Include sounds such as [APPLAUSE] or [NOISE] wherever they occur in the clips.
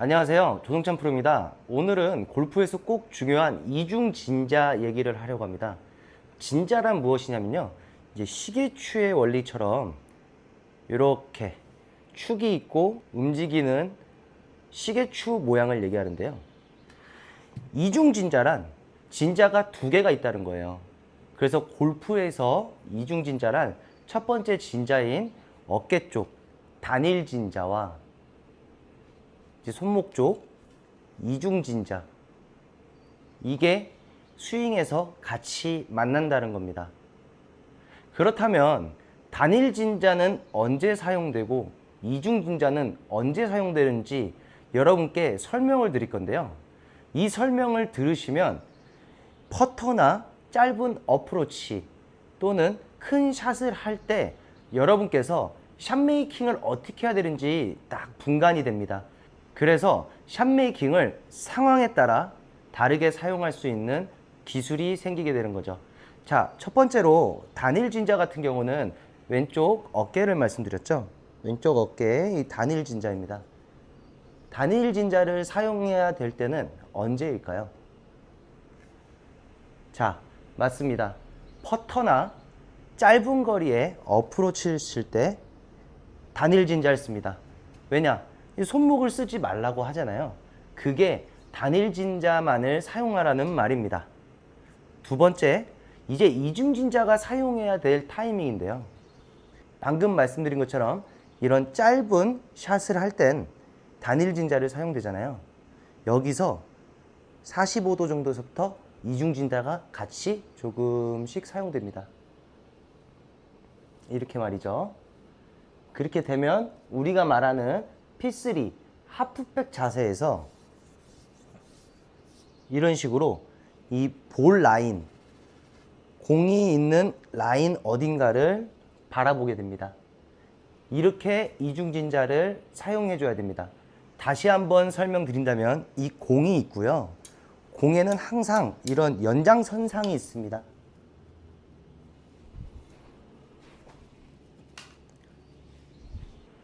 안녕하세요. 조동찬 프로입니다. 오늘은 골프에서 꼭 중요한 이중 진자 얘기를 하려고 합니다. 진자란 무엇이냐면요. 이제 시계추의 원리처럼 이렇게 축이 있고 움직이는 시계추 모양을 얘기하는데요. 이중 진자란 진자가 두 개가 있다는 거예요. 그래서 골프에서 이중 진자란 첫 번째 진자인 어깨 쪽 단일 진자와 이제 손목 쪽 이중 진자 이게 스윙에서 같이 만난다는 겁니다. 그렇다면 단일 진자는 언제 사용되고 이중 진자는 언제 사용되는지 여러분께 설명을 드릴 건데요. 이 설명을 들으시면 퍼터나 짧은 어프로치 또는 큰 샷을 할 때 여러분께서 샷 메이킹을 어떻게 해야 되는지 딱 분간이 됩니다. 그래서 샷 메이킹을 상황에 따라 다르게 사용할 수 있는 기술이 생기게 되는 거죠. 자, 첫 번째로 단일 진자 같은 경우는 왼쪽 어깨를 말씀드렸죠. 왼쪽 어깨의 이 단일 진자입니다. 단일 진자를 사용해야 될 때는 언제일까요? 자, 맞습니다. 퍼터나 짧은 거리에 어프로치를 칠 때 단일 진자를 씁니다. 왜냐? 이 손목을 쓰지 말라고 하잖아요. 그게 단일 진자만을 사용하라는 말입니다. 두 번째, 이제 이중 진자가 사용해야 될 타이밍인데요. 방금 말씀드린 것처럼 이런 짧은 샷을 할 땐 단일 진자를 사용되잖아요. 여기서 45도 정도에서부터 이중 진자가 같이 조금씩 사용됩니다. 이렇게 말이죠. 그렇게 되면 우리가 말하는 P3 하프백 자세에서 이런 식으로 이 볼 라인, 공이 있는 라인 어딘가를 바라보게 됩니다. 이렇게 이중진자를 사용해 줘야 됩니다. 다시 한번 설명드린다면 이 공이 있고요. 공에는 항상 이런 연장선상이 있습니다.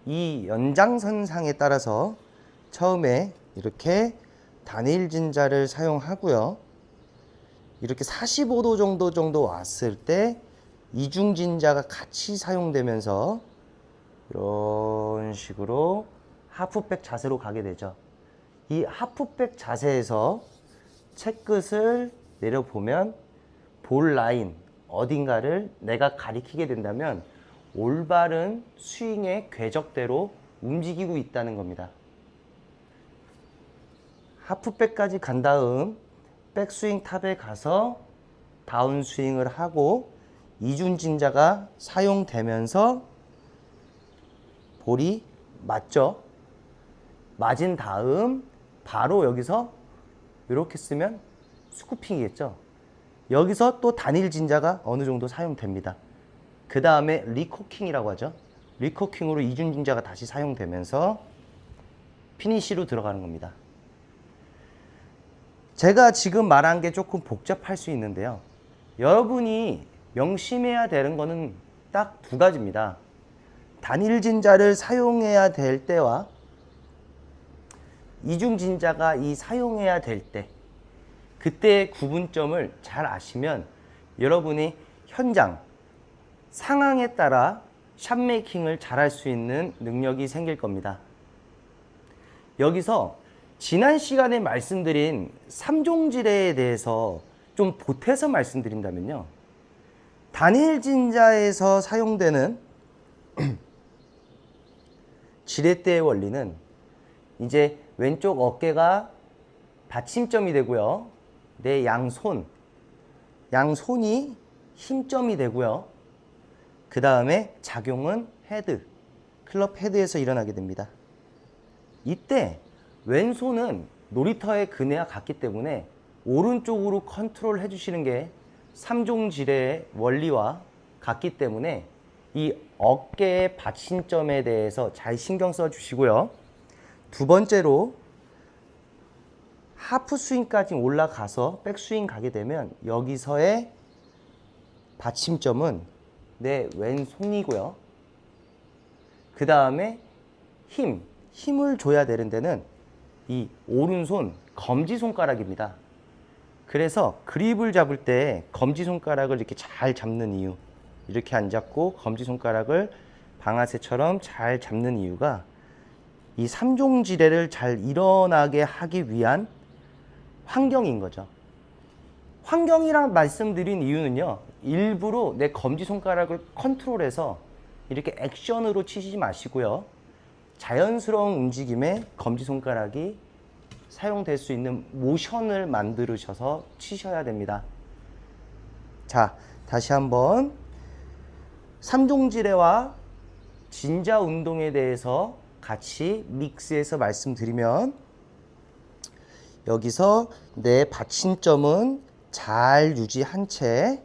이 연장선상에 따라서 처음에 이렇게 단일 진자를 사용하고요. 이렇게 45도 정도 정도 왔을 때 이중 진자가 같이 사용되면서 이런 식으로 하프백 자세로 가게 되죠. 이 하프백 자세에서 채 끝을 내려보면 볼 라인 어딘가를 내가 가리키게 된다면 올바른 스윙의 궤적대로 움직이고 있다는 겁니다. 하프백까지 간 다음 백스윙 탑에 가서 다운 스윙을 하고 이중 진자가 사용되면서 볼이 맞죠? 맞은 다음 바로 여기서 이렇게 쓰면 스쿠핑이겠죠? 여기서 또 단일 진자가 어느 정도 사용됩니다. 그 다음에 리코킹이라고 하죠. 리코킹으로 이중 진자가 다시 사용되면서 피니시로 들어가는 겁니다. 제가 지금 말한 게 조금 복잡할 수 있는데요. 여러분이 명심해야 되는 거는 딱 두 가지입니다. 단일 진자를 사용해야 될 때와 이중 진자가 이 사용해야 될 때, 그때의 구분점을 잘 아시면 여러분이 현장, 상황에 따라 샷 메이킹을 잘할 수 있는 능력이 생길 겁니다. 여기서 지난 시간에 말씀드린 삼종지례에 대해서 좀 보태서 말씀드린다면요. 단일 진자에서 사용되는 [CLEARS THROAT] 지렛대의 원리는 이제 왼쪽 어깨가 받침점이 되고요. 내 양손, 양손이 힘점이 되고요. 그 다음에 작용은 헤드, 클럽 헤드에서 일어나게 됩니다. 이때 왼손은 놀이터의 그네와 같기 때문에 오른쪽으로 컨트롤 해주시는 게 삼종지례의 원리와 같기 때문에 이 어깨의 받침점에 대해서 잘 신경 써 주시고요. 두 번째로 하프 스윙까지 올라가서 백스윙 가게 되면 여기서의 받침점은 내 왼손이고요. 그 다음에 힘, 힘을 줘야 되는 데는 이 오른손 검지 손가락입니다. 그래서 그립을 잡을 때 검지 손가락을 이렇게 잘 잡는 이유, 이렇게 안 잡고 검지 손가락을 방아쇠처럼 잘 잡는 이유가 이 삼종지뢰를 잘 일어나게 하기 위한 환경인 거죠. 환경이란 말씀드린 이유는요, 일부러 내 검지 손가락을 컨트롤해서 이렇게 액션으로 치시지 마시고요. 자연스러운 움직임에 검지 손가락이 사용될 수 있는 모션을 만들으셔서 치셔야 됩니다. 자, 다시 한번 삼종지뢰와 진자 운동에 대해서 같이 믹스해서 말씀드리면 여기서 내 받침점은 잘 유지한 채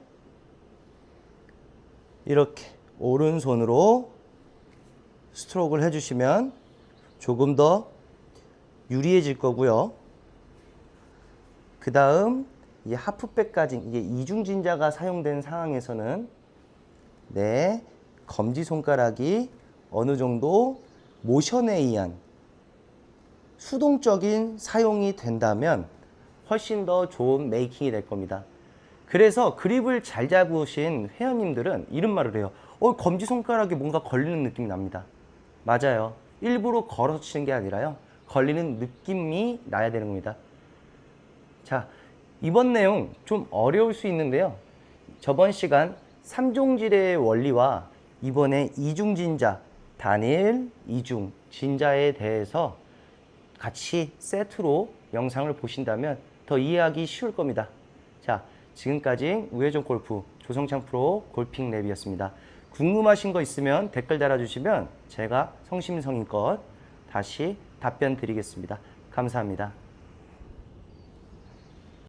이렇게 오른손으로 스트로크를 해주시면 조금 더 유리해질 거고요. 그 다음 이 하프백까지 이게 이중진자가 사용된 상황에서는 내 검지 손가락이 어느 정도 모션에 의한 수동적인 사용이 된다면 훨씬 더 좋은 메이킹이 될 겁니다. 그래서 그립을 잘 잡으신 회원님들은 이런 말을 해요. 어, 검지 손가락에 뭔가 걸리는 느낌이 납니다. 맞아요. 일부러 걸어서 치는 게 아니라요. 걸리는 느낌이 나야 되는 겁니다. 자, 이번 내용 좀 어려울 수 있는데요. 저번 시간 삼종지뢰의 원리와 이번에 이중진자, 단일, 이중, 진자에 대해서 같이 세트로 영상을 보신다면 더 이해하기 쉬울 겁니다. 자, 지금까지 우회전 골프 조성창 프로 골핑 랩이었습니다. 궁금하신 거 있으면 댓글 달아주시면 제가 성심성의껏 다시 답변 드리겠습니다. 감사합니다.